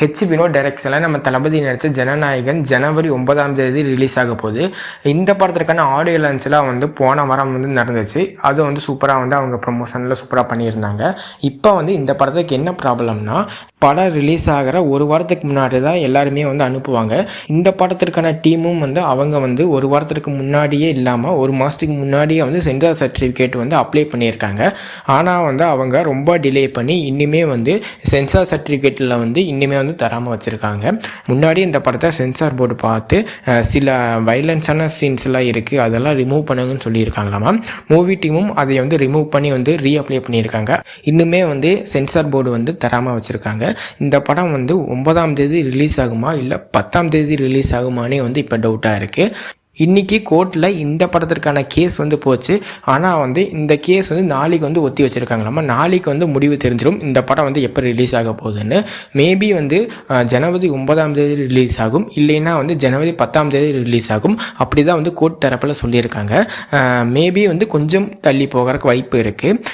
H Vinod டைரக்ஷனில் நம்ம தளபதி நடித்த ஜனநாயகன் ஜனவரி ஒன்பதாம் தேதி ரிலீஸ் ஆக போகுது. இந்த படத்திற்கான ஆடியோ லான்ச்லாம் வந்து போன வாரம் வந்து நடந்துச்சு. அது வந்து சூப்பராக வந்து அவங்க ப்ரொமோஷனில் சூப்பராக பண்ணியிருந்தாங்க. இப்போ வந்து இந்த படத்துக்கு என்ன ப்ராப்ளம்னா படம் ரிலீஸ் ஆகிற ஒரு வாரத்துக்கு முன்னாடி தான் எல்லாருமே வந்து அனுப்புவாங்க. இந்த படத்திற்கான டீமும் வந்து அவங்க வந்து ஒரு வாரத்திற்கு முன்னாடியே இல்லாமல் ஒரு மாதத்துக்கு முன்னாடியே வந்து சென்சார் சர்டிஃபிகேட் வந்து அப்ளை பண்ணியிருக்காங்க. ஆனால் வந்து அவங்க ரொம்ப டிலே பண்ணி இன்னுமே வந்து சென்சார் சர்டிஃபிகேட்டில் வந்து இன்னுமே வந்து தராமல் வச்சுருக்காங்க. முன்னாடி இந்த படத்தை சென்சார் போர்டு பார்த்து சில வைலன்ஸான சீன்ஸ்லாம் இருக்குது அதெல்லாம் ரிமூவ் பண்ணுங்கன்னு சொல்லியிருக்காங்களாமா? மூவி டீமும் அதை வந்து ரிமூவ் பண்ணி வந்து ரீஅப்ளை பண்ணியிருக்காங்க. இன்னுமே வந்து சென்சார் போர்டு வந்து தராமல் வச்சுருக்காங்க. இந்த படம் வந்து ஒன்பதாம் தேதி ரிலீஸ் ஆகுமா இல்லை பத்தாம் தேதி ரிலீஸ் ஆகுமானே வந்து இப்போ டவுட்டாக இருக்குது இன்றைக்கி கோர்ட்டில் இந்த படத்திற்கான கேஸ் வந்து போச்சு. ஆனால் வந்து இந்த கேஸ் வந்து நாளைக்கு வந்து ஒத்தி வச்சுருக்காங்களாமா நாளைக்கு வந்து முடிவு தெரிஞ்சிடும் இந்த படம் வந்து எப்போ ரிலீஸ் ஆக போகுதுன்னு. மேபி வந்து ஜனவரி ஒன்பதாம் தேதி ரிலீஸ் ஆகும். இல்லைன்னா வந்து ஜனவரி பத்தாம் தேதி ரிலீஸ் ஆகும். அப்படி தான் வந்து கோர்ட் தரப்பில் சொல்லியிருக்காங்க. மேபி வந்து கொஞ்சம் தள்ளி போகிறதுக்கு வாய்ப்பு இருக்குது